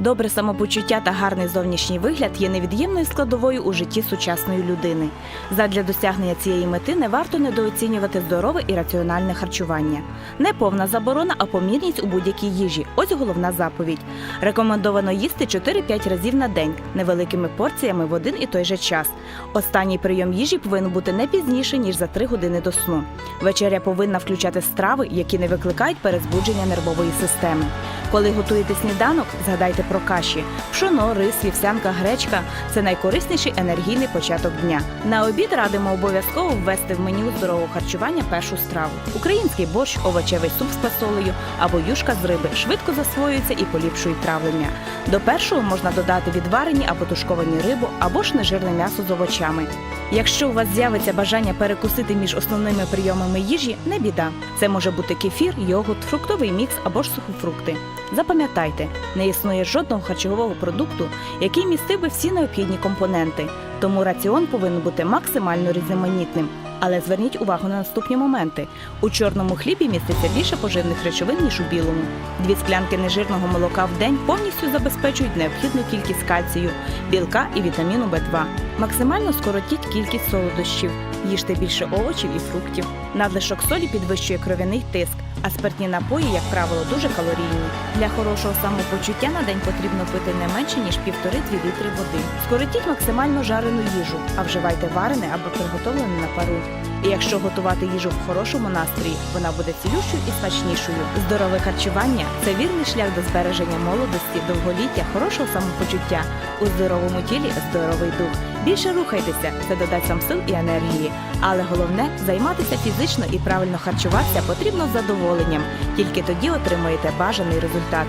Добре самопочуття та гарний зовнішній вигляд є невід'ємною складовою у житті сучасної людини. Задля досягнення цієї мети не варто недооцінювати здорове і раціональне харчування. Не повна заборона, а помірність у будь-якій їжі. Ось головна заповідь. Рекомендовано їсти 4-5 разів на день невеликими порціями в один і той же час. Останній прийом їжі повинен бути не пізніше ніж за 3 години до сну. Вечеря повинна включати страви, які не викликають перезбудження нервової системи. Коли готуєте сніданок, згадайте про каші. Пшоно, рис, вівсянка, гречка це найкорисніший енергійний початок дня. На обід радимо обов'язково ввести в меню здорового харчування першу страву: український борщ, овочевий суп з фасолею або юшка з риби швидко засвоюються і поліпшують травлення. До першого можна додати відварені або тушковані рибу, або ж нежирне м'ясо з овочами. Якщо у вас з'явиться бажання перекусити між основними прийомами їжі, не біда. Це може бути кефір, йогурт, фруктовий мікс або ж сухофрукти. Запам'ятайте, не існує жодного харчового продукту, який містив би всі необхідні компоненти. Тому раціон повинен бути максимально різноманітним. Але зверніть увагу на наступні моменти: у чорному хлібі міститься більше поживних речовин ніж у білому. Дві склянки нежирного молока в день повністю забезпечують необхідну кількість кальцію, білка і вітаміну В2. Максимально скоротіть кількість солодощів, їжте більше овочів і фруктів. Надлишок солі підвищує кров'яний тиск, а спиртні напої, як правило, дуже калорійні. Для хорошого самопочуття на день потрібно пити не менше ніж 1,5-2 літри води. Скоротіть максимально жарену їжу, а вживайте варене або приготовлене на пару. І якщо готувати їжу в хорошому настрої, вона буде цілющою і смачнішою. Здорове харчування це вірний шлях до збереження молодості, довголіття, хорошого самопочуття. У здоровому тілі здоровий дух. Більше рухайтеся, це додасть вам сил і енергії. Але головне займатися фізично і правильно харчуватися потрібно з задоволенням. Тільки тоді отримаєте бажаний результат.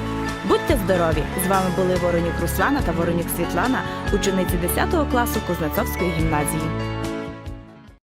Будьте здорові! З вами були Воронюк Руслана та Воронюк Світлана, учениці 10 класу Кузнецовської гімназії.